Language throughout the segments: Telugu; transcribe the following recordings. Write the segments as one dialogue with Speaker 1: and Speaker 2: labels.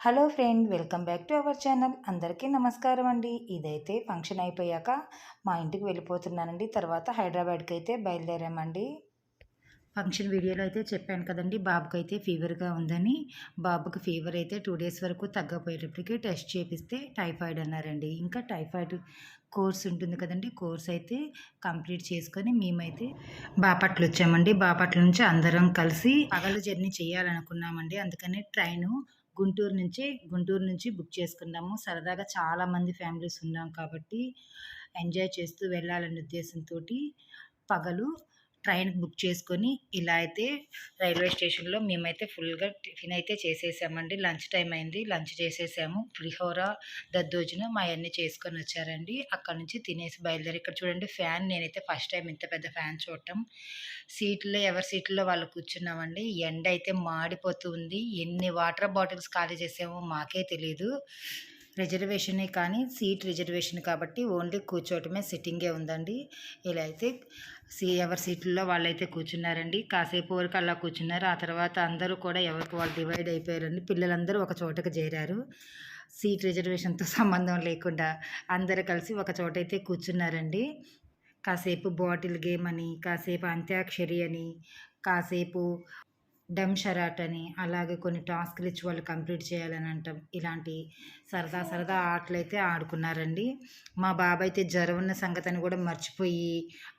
Speaker 1: Hello friend welcome back to our channel. అందరికీ నమస్కారం అండి. ఇదైతే ఫంక్షన్ అయిపోయాక మా ఇంటికి వెళ్ళిపోతున్నానండి. తర్వాత హైదరాబాద్కి అయితే బయలుదేరామండి. ఫంక్షన్ వీడియోలో అయితే చెప్పాను కదండి బాబుకి అయితే ఫీవర్గా ఉందని. బాబుకి ఫీవర్ అయితే టూ డేస్ వరకు తగ్గపోయేటప్పటికి టెస్ట్ చేపిస్తే టైఫాయిడ్ అన్నారండి. ఇంకా టైఫాయిడ్ కోర్స్ ఉంటుంది కదండి కోర్స్ అయితే కంప్లీట్ చేసుకొని మేమైతే బాపట్ల వచ్చామండి. బాపట్ల నుంచి అందరం కలిసి పగలు జర్నీ చేయాలనుకున్నామండి. అందుకని ట్రైను గుంటూరు నుంచి గుంటూరు నుంచి బుక్ చేసుకున్నాము. సరదాగా చాలామంది ఫ్యామిలీస్ ఉన్నాం కాబట్టి ఎంజాయ్ చేస్తూ వెళ్ళాలనే ఉద్దేశంతో పగలు ట్రైన్ బుక్ చేసుకొని ఇలా అయితే రైల్వే స్టేషన్లో మేమైతే ఫుల్గా టిఫిన్ అయితే చేసేసామండి. లంచ్ టైం అయింది. లంచ్ చేసేసాము. పులిహోర దద్దోజనం అవన్నీ చేసుకొని వచ్చారండి. అక్కడ నుంచి తినేసి బయలుదేరి ఇక్కడ చూడండి ఫ్యాన్ నేనైతే ఫస్ట్ టైం ఇంత పెద్ద ఫ్యాన్ చూడటం. సీట్లో ఎవరి సీట్లో వాళ్ళు కూర్చున్నామండి. ఎండ అయితే మాడిపోతుంది. ఎన్ని వాటర్ బాటిల్స్ ఖాళీ చేసామో మాకే తెలియదు రిజర్వేషనే కానీ సీట్ రిజర్వేషన్ కాబట్టి ఓన్లీ కూర్చోవటమే సిట్టింగే ఉందండి. ఇలా అయితే సీ ఎవరి సీట్లలో వాళ్ళైతే కూర్చున్నారండి. కాసేపు వరకు అలా కూర్చున్నారు. ఆ తర్వాత అందరూ కూడా ఎవరికి వాళ్ళు డివైడ్ అయిపోయారండి. పిల్లలందరూ ఒక చోటకు చేరారు. సీట్ రిజర్వేషన్తో సంబంధం లేకుండా అందరూ కలిసి ఒక చోట అయితే కూర్చున్నారండి. కాసేపు బాటిల్ గేమ్ అని కాసేపు అంత్యాక్షరి అని కాసేపు డమ్ షరాట్ అని అలాగే కొన్ని టాస్క్లు ఇచ్చి వాళ్ళు కంప్లీట్ చేయాలని అంటాం. ఇలాంటి సరదా సరదా ఆటలు అయితే ఆడుకున్నారండి. మా బాబాయ్ అయితే జ్వరం ఉన్న సంగతిని కూడా మర్చిపోయి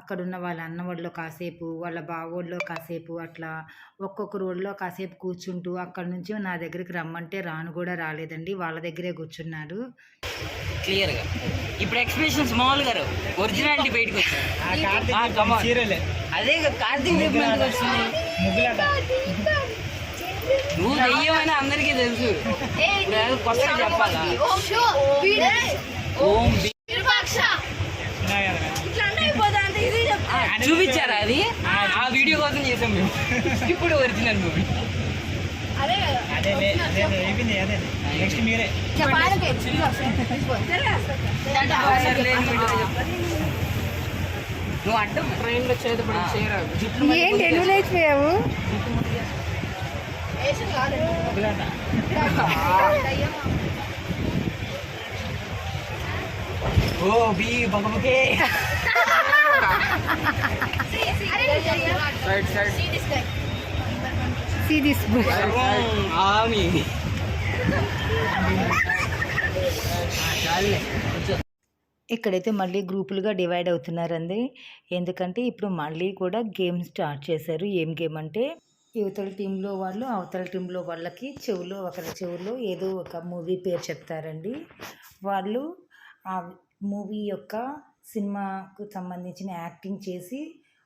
Speaker 1: అక్కడున్న వాళ్ళ అన్నవాడిలో కాసేపు వాళ్ళ బావోడిలో కాసేపు అట్లా ఒక్కొక్క రోడ్లో కాసేపు కూర్చుంటూ అక్కడ నుంచి నా దగ్గరికి రమ్మంటే రాను కూడా రాలేదండి. వాళ్ళ దగ్గరే కూర్చున్నారు.
Speaker 2: క్లియర్గా ఇప్పుడు ఎక్స్ప్రెషన్స్ మామూలు గారు. ఒరిజినాలిటీ బయటకు వచ్చింది. అదే కార్తీక్ వచ్చింది. నువ్వు దెయ్యమని అందరికీ తెలుసు. కొత్తగా చెప్పాలా? ఓం చూపించారా అది? ఆ వీడియో కోసం చేసాం మేము. ఇప్పుడు ఒరిజినల్ మూవీ.
Speaker 3: నెక్స్ట్ మీరే.
Speaker 2: నువ్వు ట్రైన్లో చేతపడి చేయరాదు
Speaker 1: ఏంటి ఎన్ని లేచిపోయావు?
Speaker 2: ఓ బి బగబగే సైడ్ సైడ్.
Speaker 1: ఇక్కడైతే మళ్ళీ గ్రూపులుగా డివైడ్ అవుతున్నారండి. ఎందుకంటే ఇప్పుడు మళ్ళీ కూడా గేమ్ స్టార్ట్ చేశారు. ఏం గేమ్ అంటే యువతల టీంలో వాళ్ళు అవతల టీంలో వాళ్ళకి చెవులో ఒకరి చెవులో ఏదో ఒక మూవీ పేరు చెప్తారండి. వాళ్ళు ఆ మూవీ యొక్క సినిమాకు సంబంధించిన యాక్టింగ్ చేసి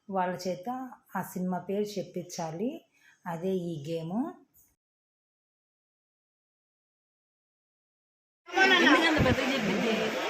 Speaker 1: వాళ్ళ చేత ఆ సినిమా పేరు చెప్పించాలి. అదే ఈ గేము.
Speaker 4: పెద్ద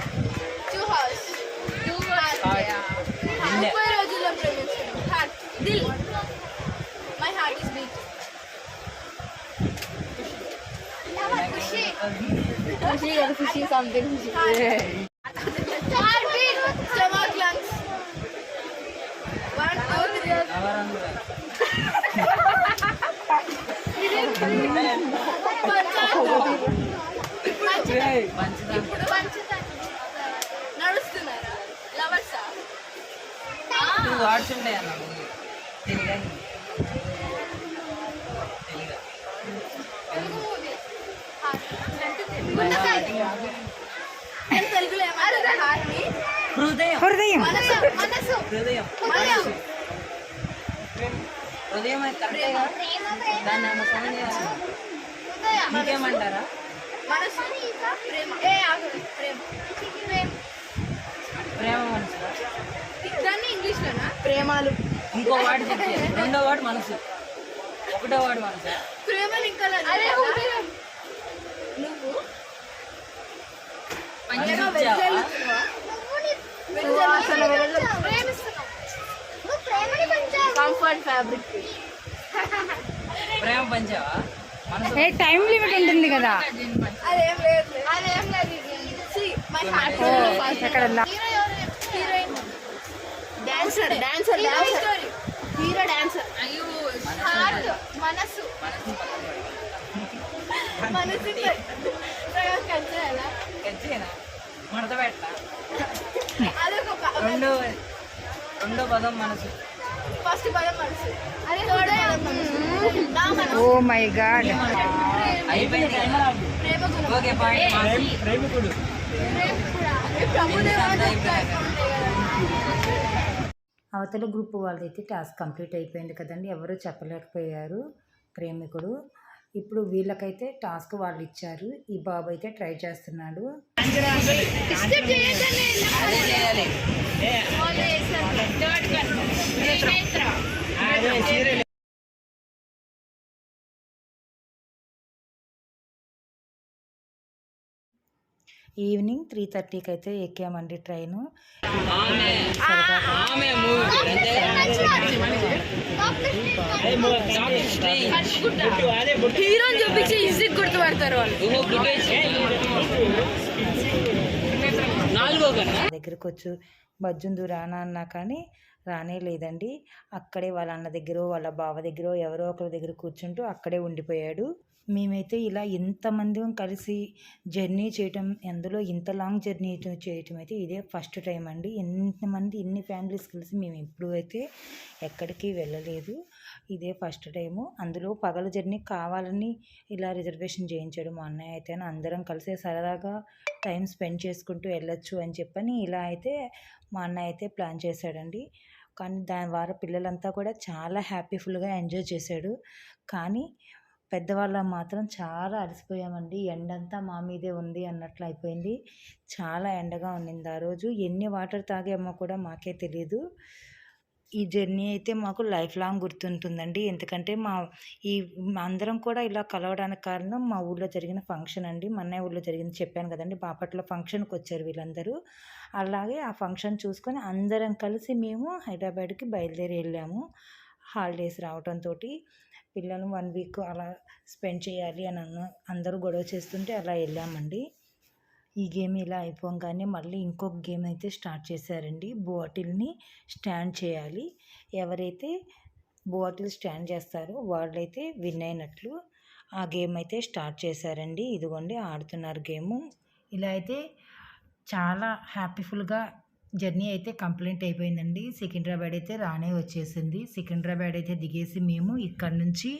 Speaker 4: త్రీ
Speaker 2: ఎవరన్నా మంచిదా
Speaker 4: ఇప్పుడు పంచుతాను నడుస్తున్నారా? లవర్సా
Speaker 2: అన్న తెలుగు హృదయం. ఇంకేమంటారా
Speaker 4: మనసు ప్రేమ ఏ ఆగు ప్రేమ ప్రేమ
Speaker 2: ప్రేమ మనసు
Speaker 4: దాన్ని ప్రేమాలు.
Speaker 2: ఇంకో వాడు చెప్తే రెండో వాడు మనసు. ఒకటో వాడు మనసు.
Speaker 4: ప్రేమలు ఇంకా కంఫర్ట్ ఫ్యాబ్రిక్
Speaker 2: ప్రేమ పంచావా?
Speaker 1: ఏ టైం లిమిట్ ఉంటుంది కదా.
Speaker 4: అదేం లేదు. అదేం లేదు. See, my heart
Speaker 1: oh,
Speaker 4: is fast.
Speaker 1: ఎక్కడ లా-
Speaker 4: హీరో ఎవరు? Heroine. Dancer dancer dancer hero dancer అయ్యో హార్ట్ మనసు. మనసు
Speaker 2: మడత పెట్ట
Speaker 4: అదొక
Speaker 2: రెండో రెండో పదం మనసు
Speaker 4: ఫస్ట్ పదం మనసు
Speaker 1: ఓ మై గాడ్
Speaker 2: అయిపోయింది ఓకే పాయింట్
Speaker 3: ప్రేమికుడు
Speaker 1: అవతల గ్రూప్ వాళ్ళైతే టాస్క్ కంప్లీట్ అయిపోయింది కదండి ఎవరు చెప్పలేకపోయారు ప్రేమికుడు ఇప్పుడు వీళ్ళకైతే టాస్క్ వాళ్ళు ఇచ్చారు ఈ బాబు అయితే ట్రై చేస్తున్నాడు. ఈవినింగ్ త్రీ థర్టీకి అయితే ఎక్కామండి ట్రైను.
Speaker 4: హీరోని చూపించి ఈజీ గుర్తుపడతారు వాళ్ళు.
Speaker 1: దగ్గరకు వచ్చి బజ్జుందు రానా అన్నా కానీ రానే లేదండి. అక్కడే వాళ్ళ అన్న దగ్గర వాళ్ళ బావ దగ్గర ఎవరో ఒకరి దగ్గర కూర్చుంటూ అక్కడే ఉండిపోయాడు. మేమైతే ఇలా ఇంతమంది కలిసి జర్నీ చేయటం అందులో ఇంత లాంగ్ జర్నీ చేయటం అయితే ఇదే ఫస్ట్ టైం అండి. ఎంతమంది ఎన్ని ఫ్యామిలీస్ కలిసి మేము ఎప్పుడు అయితే ఎక్కడికి వెళ్ళలేదు. ఇదే ఫస్ట్ టైము. అందులో పగల జర్నీ కావాలని ఇలా రిజర్వేషన్ చేయించాడు మా అన్నయ్య అయితే. అందరం కలిసి సరదాగా టైం స్పెండ్ చేసుకుంటూ వెళ్ళొచ్చు అని చెప్పని ఇలా అయితే మా అన్నయ్య అయితే ప్లాన్ చేశాడండి. కానీ దాని ద్వారా పిల్లలంతా కూడా చాలా హ్యాపీఫుల్గా ఎంజాయ్ చేశాడు. కానీ పెద్దవాళ్ళం మాత్రం చాలా అలసిపోయామండి. ఎండంతా మా మీదే ఉంది అన్నట్లు అయిపోయింది. చాలా ఎండగా ఉండింది ఆ రోజు. ఎన్ని వాటర్ తాగామో కూడా మాకే తెలియదు ఈ జర్నీ అయితే మాకు లైఫ్ లాంగ్ గుర్తుంటుందండి. ఎందుకంటే మా ఈ అందరం కూడా ఇలా కలవడానికి కారణం మా ఊళ్ళో జరిగిన ఫంక్షన్ అండి. మా ఊళ్ళో జరిగింది చెప్పాను కదండి. బాపట్ల ఫంక్షన్కి వచ్చారు వీళ్ళందరూ. అలాగే ఆ ఫంక్షన్ చూసుకొని అందరం కలిసి మేము హైదరాబాద్కి బయలుదేరి వెళ్ళాము. హాలిడేస్ రావడంతో పిల్లలు వన్ వీక్ అలా స్పెండ్ చేయాలి అని అన్న అందరూ గొడవ చేస్తుంటే అలా వెళ్ళామండి. ఈ గేమ్ ఇలా అయిపోగానే మళ్ళీ ఇంకొక గేమ్ అయితే స్టార్ట్ చేశారండి. బాటిల్ని స్టాండ్ చేయాలి. ఎవరైతే బాటిల్ స్టాండ్ చేస్తారో వాళ్ళైతే విన్ అయినట్లు ఆ గేమ్ అయితే స్టార్ట్ చేశారండి. ఇదిగోండి ఆడుతున్నారు గేము. ఇలా అయితే చాలా హ్యాపీఫుల్గా జర్నీ అయితే కంప్లీట్ అయిపోయిందండి. సికింద్రాబాద్ అయితే రానే వచ్చేసింది. సికింద్రాబాద్ అయితే దిగేసి మేము ఇక్కడ నుంచి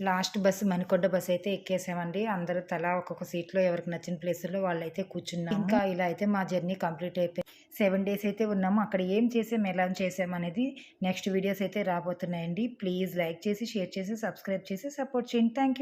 Speaker 1: లాస్ట్ బస్సు మణికొండ బస్సు అయితే ఎక్కేసామండి. అందరూ తలా ఒక్కొక్క సీట్లో ఎవరికి నచ్చిన ప్లేసుల్లో వాళ్ళు అయితే కూర్చున్నాం ఇంకా ఇలా అయితే మా జర్నీ కంప్లీట్ అయిపోయింది. సెవెన్ డేస్ అయితే ఉన్నాము. అక్కడ ఏం చేసాం ఎలా చేసాం అనేది నెక్స్ట్ వీడియోస్ అయితే రాబోతున్నాయండి. ప్లీజ్ లైక్ చేసి షేర్ చేసి సబ్స్క్రైబ్ చేసి సపోర్ట్ చేయండి. Thank you.